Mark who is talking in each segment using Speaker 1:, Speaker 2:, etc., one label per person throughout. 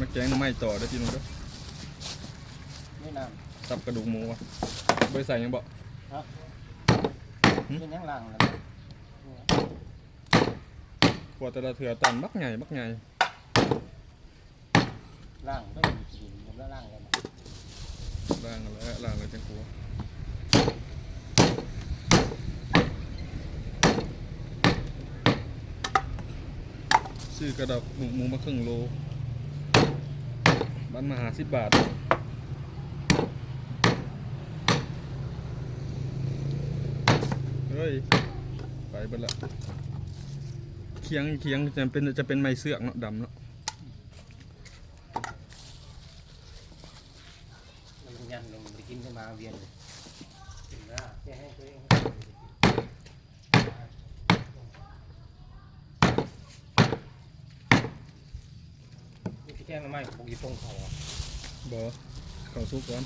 Speaker 1: มาแกงหน้ำไม้ต่อได้อพี่น้องเด้อ
Speaker 2: นี่น้
Speaker 1: สับกระดูกหมูวะบริใส่หยังบ่ำ
Speaker 2: เป็นยังล่างเลย
Speaker 1: ขวดแต่ละเถื่อตันบักใหญ่บักใหญ่
Speaker 2: ล่างไม่มีกินผมแล้วล่างเลยนะ
Speaker 1: ล่างแล้วล่างแล้วจังกลัวซื้อกระดับหมูหมูมาครึ่งโล บ้านมาหาสิบบาท เฮ้ย ไปเบิดละเคียงเคียงจะเป็นจะเป็นไม้เสือกเนาะดำเนาะ
Speaker 2: มันยันลงไปกินขึ้นมาเวียนเลยกินหน้าแค่ให้ตัวเองนี่พี่แตรงมาใหม่บุกีพงเขาอะ
Speaker 1: บอเขาสู้ก่อน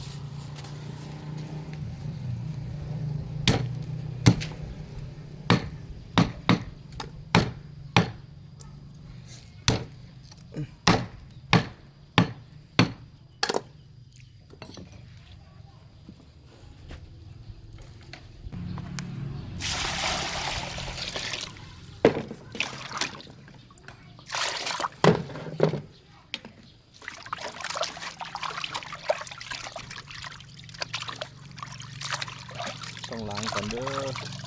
Speaker 1: ต้องล้างก่อนเด้อ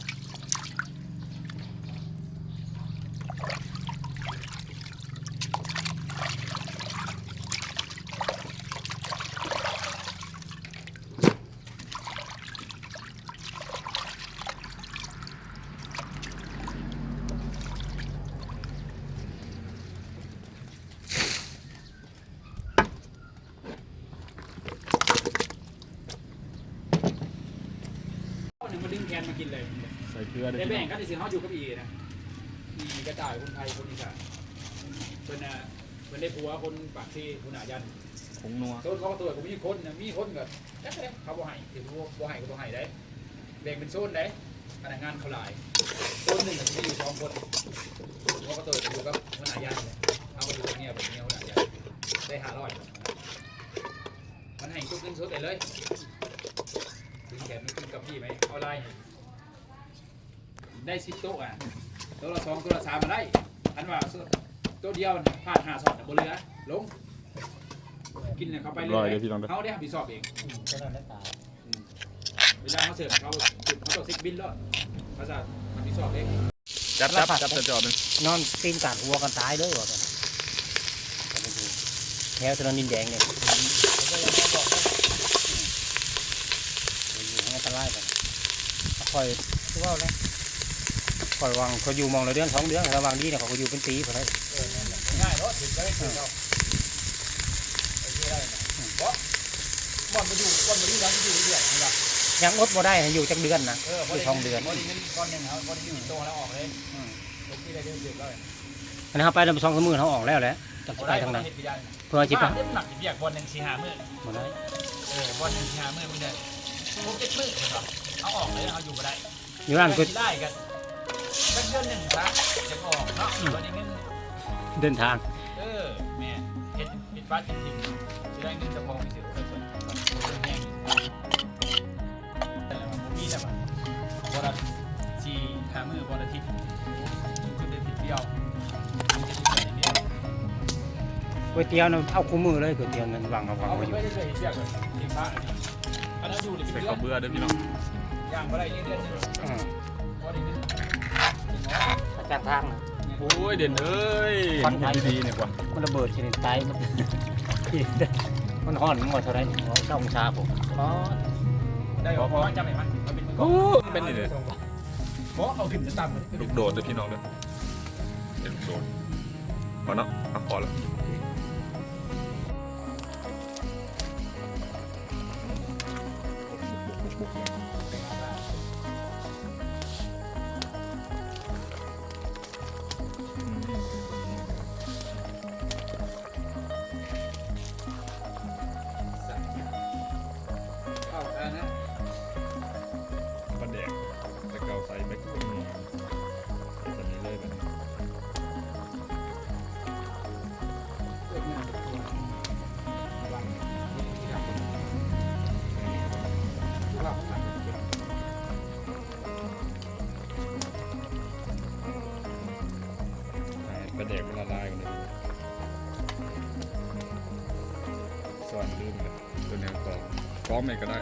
Speaker 3: กนมากินเลย
Speaker 1: ใส่เกลือได้
Speaker 3: ได้
Speaker 1: พี่
Speaker 3: แบ่
Speaker 1: น้
Speaker 3: ง
Speaker 1: อง
Speaker 3: กันที่สิเขาอยู่กับอีนะอีกระต่ายคนไทยคนอีสานเป็นอะเป็นได้ผัวคนปากซีคนอายัน
Speaker 1: ผงนัว
Speaker 3: ต้นเขาก็ตัวผมมีคนนะมีคนกับแค่ไหนเขาบ่ให้เดี๋ยวบ่ให้ก็บ่ให้ได้แบ่งเป็นโซนได้พนักงานเขาหลายโซนหนึ่งก็จะมีอยู่สองคนเขาก็ตัวอยู่กับคนอายันเลยเอาไปอยู่ตรงเนี้ยแบบนี้คนอายันได้ห้าร้อยมันให้ทุกเงินสดได้เลย ถึงแขนไม่ขึ้นกับพี่ไหมเอาไล่ได้สิบโต๊ะอะตัวละสองตัวละสามมาได้อันว่าตัวเดียวน่ะพลาดหาสอดบนเรือลงกินเนี่ยเขาไปเรื่
Speaker 1: ร้อย
Speaker 3: อย
Speaker 1: เด้อพี่น้องเด้อ
Speaker 3: เขาได้รับผิดชอบเอง
Speaker 2: ก็นั่นแหละตาย
Speaker 3: เวลาเขาเสิร์ฟเขาจุดเขาต้องซิกบินแล้วเขาจะรับผิดชอบเอง
Speaker 1: จับจับจับจะจอดเลย
Speaker 2: นอนตีนกัดหัวกันตายเลยว่ะกันแถวถนนดินแดงเนี่ย อยู่ให้อันตรายกันคอยคือว่าเลยคอยวังเขาอยู่มองเละเดือนสองเดือนระวังดีเนี่ยเขาก็อยู่เป็นปีพอได้
Speaker 3: ง่ายเนาะถึงจะได้ถึงเราไอ้ที่ได้นะเพราะบอลมาอยู่บ่อลมาอยู่แล้วจะอยู่เรื่อยๆนะครับ
Speaker 2: ยังอดบ่ได้ให้อยู่จักเดือนนะ
Speaker 3: อ
Speaker 2: ยู่
Speaker 3: ได้
Speaker 2: สองเดือน
Speaker 3: พอได้เงินก้อนหนึ่งครับพอได้อยู่โตแล้วออกเลยอืมผมที่ได้เดือนเดือนแล้ว
Speaker 2: อันนี้เขาไปล้วสองสมือเขาออกแล้วแหละจักไปทางไหนเพื่อจิไป
Speaker 3: เล่นหนักที่เบียกบอลหนึ่งสี่ห้าเมื่น
Speaker 2: หมดเลย
Speaker 3: เออบอลหนึ่งสี่ห้าเมื่นมึงเดิ นพวกเจ็ดมื่นเหรอเอาออกเลยเอาอยู่ก็ได้
Speaker 2: อยู่ร้านก็
Speaker 3: ได้กันสักเดือนหนึ่งซะจะออกเนาะตอนนี้เงิน
Speaker 2: เดินทาง
Speaker 3: เออแม่เฮ็ดปิดฟ้าจริงๆจะได้เงินจะพอไปเสียเพิ่มแห้งแต่ว่าผมมีแต่ว่าวันละสี่ห้ามื้อวันอาทิตย์ขึ้นได้ผิดเดียวมันจะอยู่แบบนี้
Speaker 2: ก๋วยเตี๋ยวน่ะเอาคู่มือเลยก๋วยเตี๋ยวนั้นวางเอาวาง
Speaker 3: เอา
Speaker 2: ไว้
Speaker 3: ไป
Speaker 2: อยู่
Speaker 3: เรื่อเสียกันผิดฟ้าอันนี้อันนั้นอยู่ใน
Speaker 1: ใส่
Speaker 3: เดือ
Speaker 1: ข้าวนเบื่อเด้อพี่น้อง
Speaker 3: ย่างบ่ได้เดือนนึง
Speaker 2: อืม
Speaker 3: บ่ได้เงิน
Speaker 2: อาจารย์ทางนะ
Speaker 1: โอ้ยเด่นเอ้ย
Speaker 2: ควันไทย
Speaker 1: ดีๆเนี่ยกว่า
Speaker 2: มันระเบิดชนิดตายมัน มันห่อนมันหมดเท่าไหรเจ้าองศาผมอ๋อ
Speaker 3: ได้พอจำได้มั้ยมันเป็นมือก่
Speaker 1: โอ้
Speaker 3: อน
Speaker 1: เป็นนี่เลย
Speaker 3: เพราะเอาขึ้นจะต่ำเลย
Speaker 1: ลูกโดดเด้อพี่น้องเด้อเป็นลูกโดดพอเนาะเอาพอแล้ว ลาแดกมันละลายกันเลยส่วนลื่นแบบตัวแนวตอกพร้องไหนก็ได้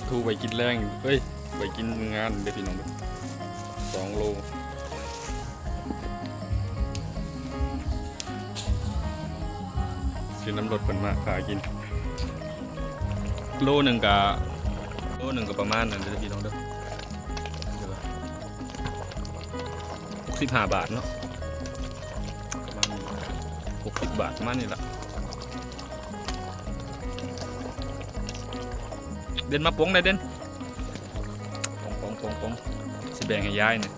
Speaker 1: ปลาทูไปกินแรงเฮ้ยไปกินงานเด็กพี่น้องเด้อสองโลซื้อน้ำรถเพิ่นมาขากิน โลหนึ่งกะโลหนึ่งก็ประมาณนั้นเด้อพี่น้องเด้อหกสิบห้าบาทเนาะประมาณหกสิบบาทประมาณนี้ละ เด่นมาปงได้เด่นปงปงปงปงสิแบ่งให้ยายเนี่ย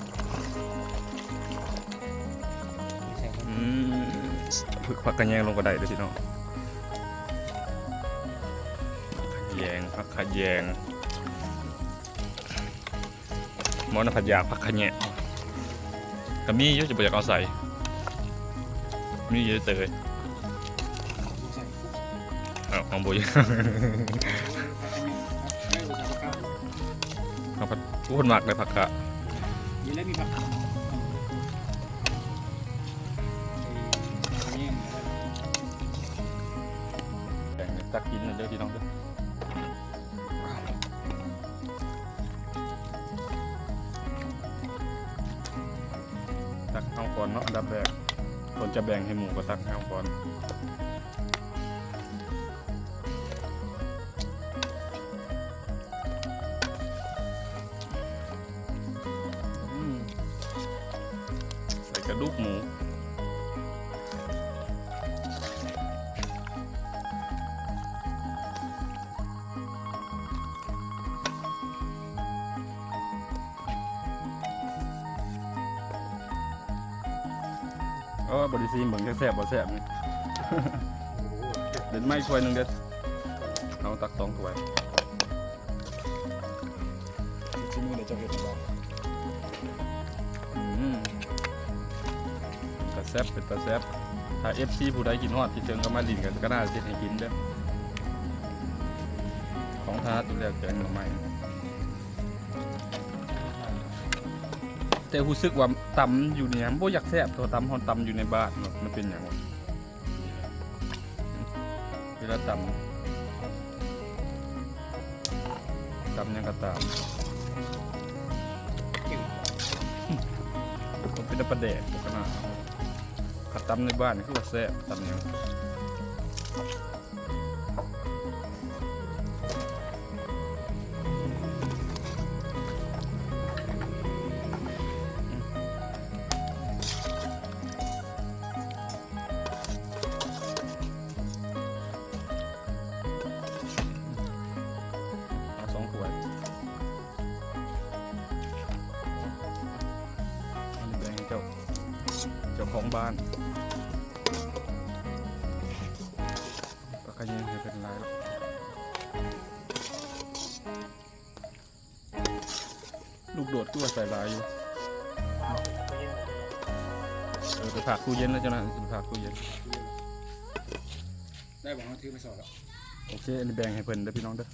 Speaker 1: อืมพึกผักกระแยงลงก็ได้เด้อพี่น้องขะแยงผักขะแยงมอนผัดยาผักขะแยงก็มีอยู่จะบ่อยากเอาใส่มีเยอะเตยเอาเอาบ่อย กคนมักเลยผักกะ
Speaker 3: ยินแล้วมีผักนี่
Speaker 1: แบ่งให้ตักกินนะเด้อพี่น้องเด้อตักเอาก่อนเนาะอันดับแรกคนจะแบ่งให้หมูก็ตักเอาก่อน ส่กระดูกหมูเออบริซีเหมือนแซ่บบ่แซ่บนี่ เด็ดไม่ถ้วยหนึ่งเด็ดเอาตักสองถ้วย
Speaker 3: ชิมมือเดี๋ยวจะเห็นบอก
Speaker 1: แซ่บเป็นกระแซ่บถ้า FC ผู้ใดกินฮอดที่เชิงก็มาลินกันก็น่าจะให้กินเด้อของทาตัวแรกแกงหน่อไม้แต่รู้สึกว่าตำอยู่เนี่ยบ่อยากแซ่บตัวตำฮอนตำอยู่ในบ้านเนอะมันเป็นอย่างวะเวลาตำตำหยังก็ตามผมเป็นประเดกขนาด ขัดตำในบ้านคือว่าแซ่บตำเนี่ย ก็ขยิงให้เป็นไรหรอกลูกโดดก็ว่าใส่ลายอยู่เออไปผักตู้เย็นแล้วจ้ะนะไปผักตู้เย็น
Speaker 3: ได้บอกเขาถือไปสอบแล้ว
Speaker 1: โอเคอันนี้แบ่งให้เพิ่นเด้อพี่น้องเด้อ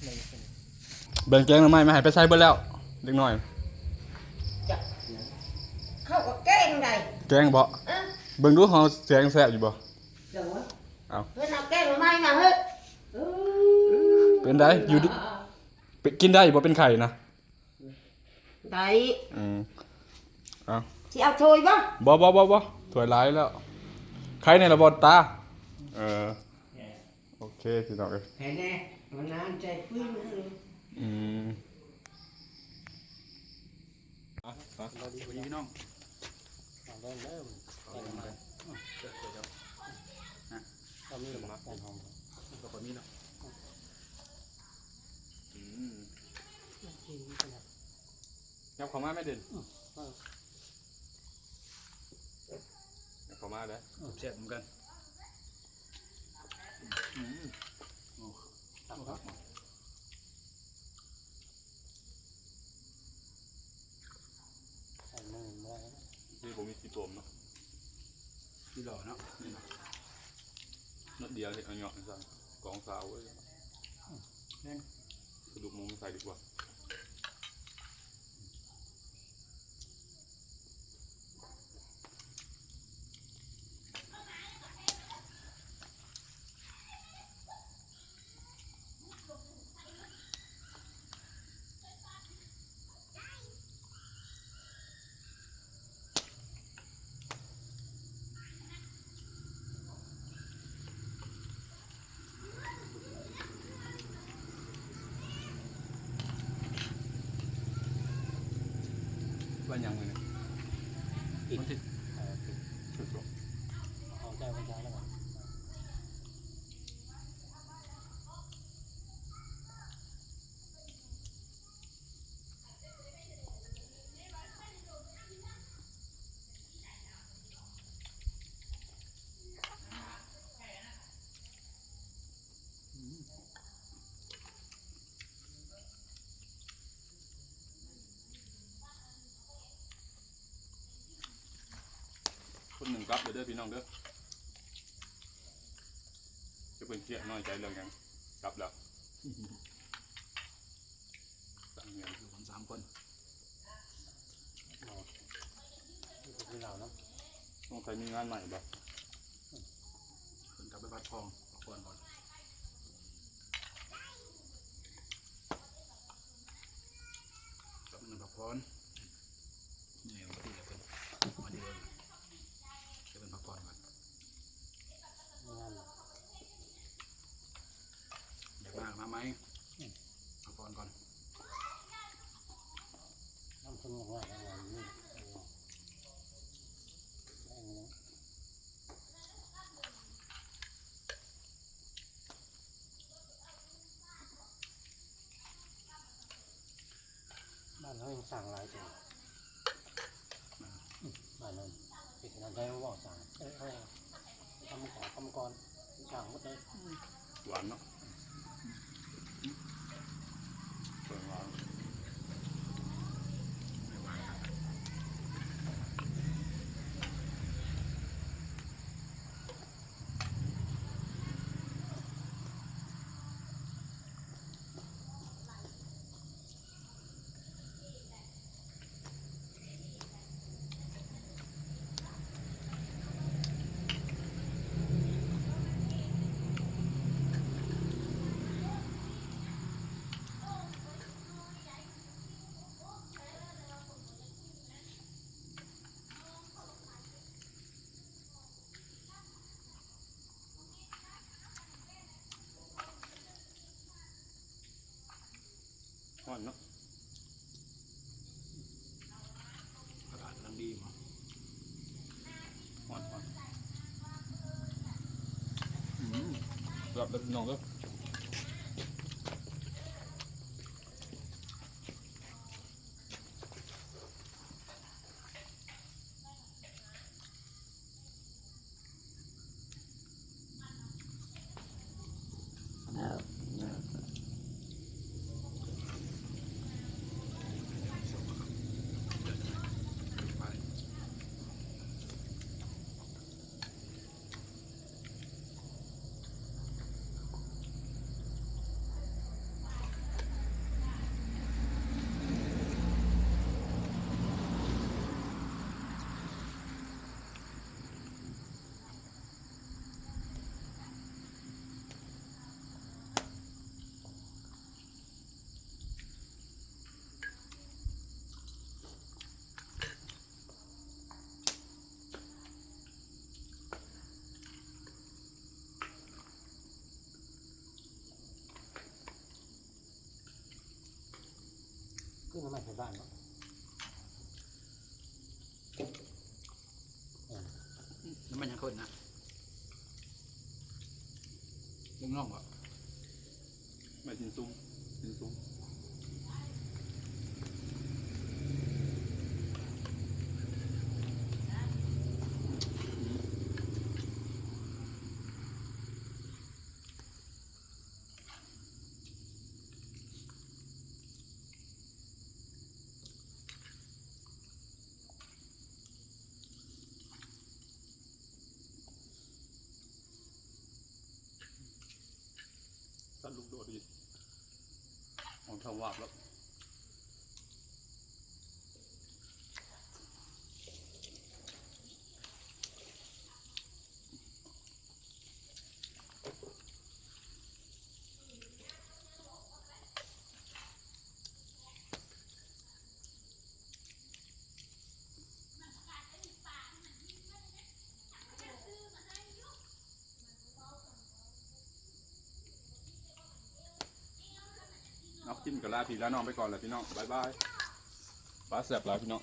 Speaker 1: แบ่งแกงหน่อไม้มาให้ไปใช้เบิดแล้วเล็กน้อย
Speaker 4: เข้ากับแกล้งได้
Speaker 1: แกงบ่
Speaker 4: เอ้า
Speaker 1: เบิ่งดูเฮาแกงแซ่บอยู่บ่
Speaker 4: เดี๋ยววะ
Speaker 1: เอา
Speaker 4: เฮ้ยเอาแกล้งมาไม่มาเฮ้ยเออ
Speaker 1: เป็นได้อยู่ดิเป็นกินได้บ่เป็นไข่นะ
Speaker 4: ได้
Speaker 1: อืม
Speaker 4: สิเอาโชยบ่
Speaker 1: บ่บ่บ่บ่ถวยหลายแล้วใครในระบบตาเออโอเคพี่น้องเอ้ย
Speaker 4: เห็นแน่มันน้ำใจฟื้นเลย
Speaker 1: อืม
Speaker 3: ดีพี่น้อง
Speaker 2: เรามีหรื อมักหอม
Speaker 3: ก็มีเนาะ
Speaker 1: อืม
Speaker 2: กินกันนะ
Speaker 1: ยับเข้ามาไม่เด่น
Speaker 2: เออ
Speaker 1: ยับเข้ามาเด้อ
Speaker 3: แซ่บเหมือนกัน
Speaker 1: อืม
Speaker 3: โอ้
Speaker 2: ตัก
Speaker 3: ค
Speaker 2: ค
Speaker 3: รั
Speaker 2: รั
Speaker 3: บบ
Speaker 2: ใส่มือมาได้นะ
Speaker 1: นี่ผมมีสีตัวเนาะ
Speaker 3: ที่หล่อเนาะ นี่เนาะ
Speaker 1: นัดเดียวเห็นเอาเหยาะสั่งกองสาวไว้
Speaker 3: แห้ง
Speaker 1: กระดูกหมูมาใส่ดีกว่า ยังไงเนี่ย
Speaker 2: ปิด
Speaker 1: มันสิ
Speaker 2: เออปิด
Speaker 1: สุด
Speaker 2: เอาใจวันเช้าแล้วกัน
Speaker 1: ๆคน หนึ่งกับเดี๋ยวเด้อพี่น้องเด้อจะเป็นเครียดน้อยใจเรื่องหยังกลับแล้วตั้งเงิน
Speaker 3: อยู่กันสามคน
Speaker 2: ไม่เราเนาะ
Speaker 1: ต้องใครมีงานใหม่บ่
Speaker 3: เพิ่นกลับไปพัดทองก่อนก่อนกลับมาพักผ่อนนี่ปกติเดี๋ยวเพิ่นมาดีเลยเดี๋ยวเพิ่นพักผ่อนก่อน
Speaker 2: งาน
Speaker 3: อยากมามาไหมพักผ่อนก่อน
Speaker 2: น้ำพึ่งง่ายๆงานนี้เออได้ไหมนะ บ้านเขายังสั่งหลายจังบ้านนั้นปิดนกานได้ว่าสั่งเอ้ยเอ้ยทำของทำก่อนสั่งหมดเลย
Speaker 1: หวานเนาะเปิดหวาน
Speaker 3: ไม่ไหวครับ
Speaker 1: ห่อนเนาะ
Speaker 3: อากาศกำลังดีมั้ง
Speaker 1: ห่อนห่อนอืมกลับแบบน้องเไม่
Speaker 2: ใช่บ้านน้ำ
Speaker 3: มันยังข้นนะยังน่องวะ
Speaker 1: ไม่กินซุ้มกินซุ้ม ของทำวาบแล้ว น้องจิ้มกับลาพี่แล้วน้องไปก่อนแลยพี่น้องบายบายป้าแสบแล้วพี่น้อง